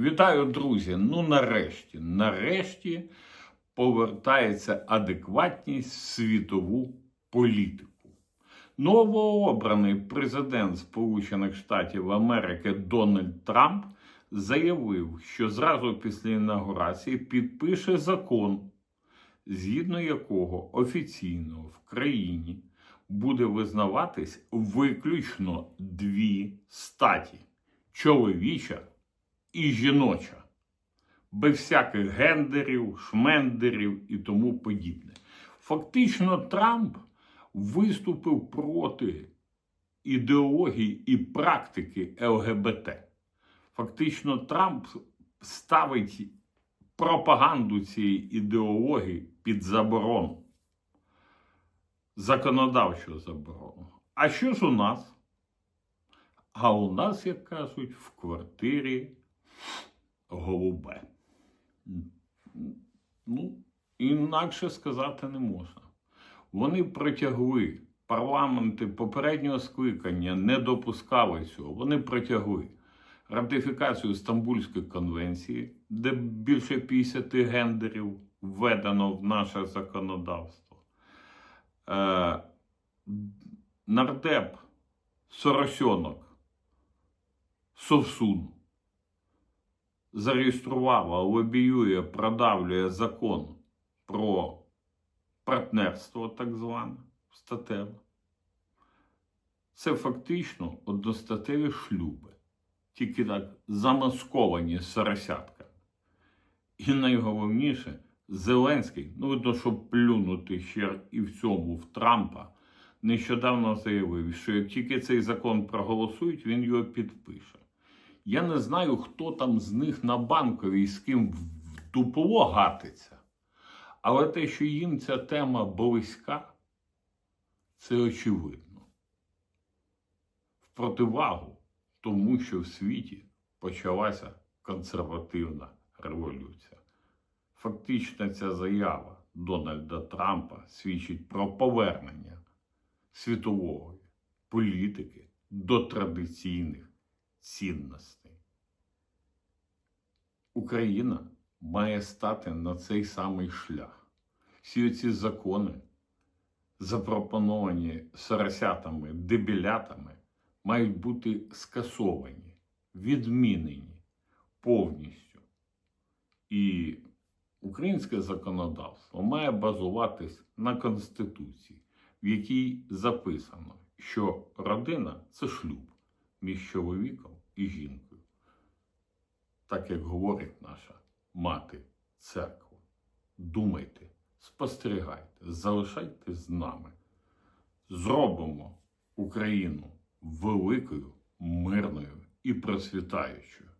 Вітаю, друзі! Ну, нарешті, нарешті повертається адекватність в світову політику. Новообраний президент Сполучених Штатів Америки Дональд Трамп заявив, що зразу після інаугурації підпише закон, згідно якого офіційно в країні буде визнаватись виключно дві статі чоловіча і жіноча, без всяких гендерів, шмендерів і тому подібне. Фактично, Трамп виступив проти ідеології і практики ЛГБТ. Фактично, Трамп ставить пропаганду цієї ідеології під заборону, законодавчу заборону. А що ж у нас? А у нас, як кажуть, в квартирі голубе. Ну, інакше сказати не можна. Вони протягли парламенти попереднього скликання, не допускали цього. Вони протягли ратифікацію Стамбульської конвенції, де більше 50 гендерів введено в наше законодавство. Е, нардеп Соросьонок Совсун зареєструвала, лобіює, продавлює закон про партнерство, так зване, статеве. Це фактично одностатеві шлюби, тільки так замасковані соросятками. І найголовніше, Зеленський, ну видно, щоб плюнути ще і в цьому в Трампа, нещодавно заявив, що як тільки цей закон проголосують, він його підпише. Я не знаю, хто там з них на банковій з ким в дупло гатиться. Але те, що їм ця тема близька, це очевидно. В противагу тому, що в світі почалася консервативна революція. Фактично, ця заява Дональда Трампа свідчить про повернення світової політики до традиційних цінностей. Україна має стати на цей самий шлях. Всі ці закони, запропоновані соросятами, дебілятами, мають бути скасовані, відмінені повністю. І українське законодавство має базуватись на Конституції, в якій записано, що родина це шлюб між чоловіком і жінкою. Так як говорить наша мати церква. Думайте, спостерігайте, залишайтесь з нами. Зробимо Україну великою, мирною і процвітаючою.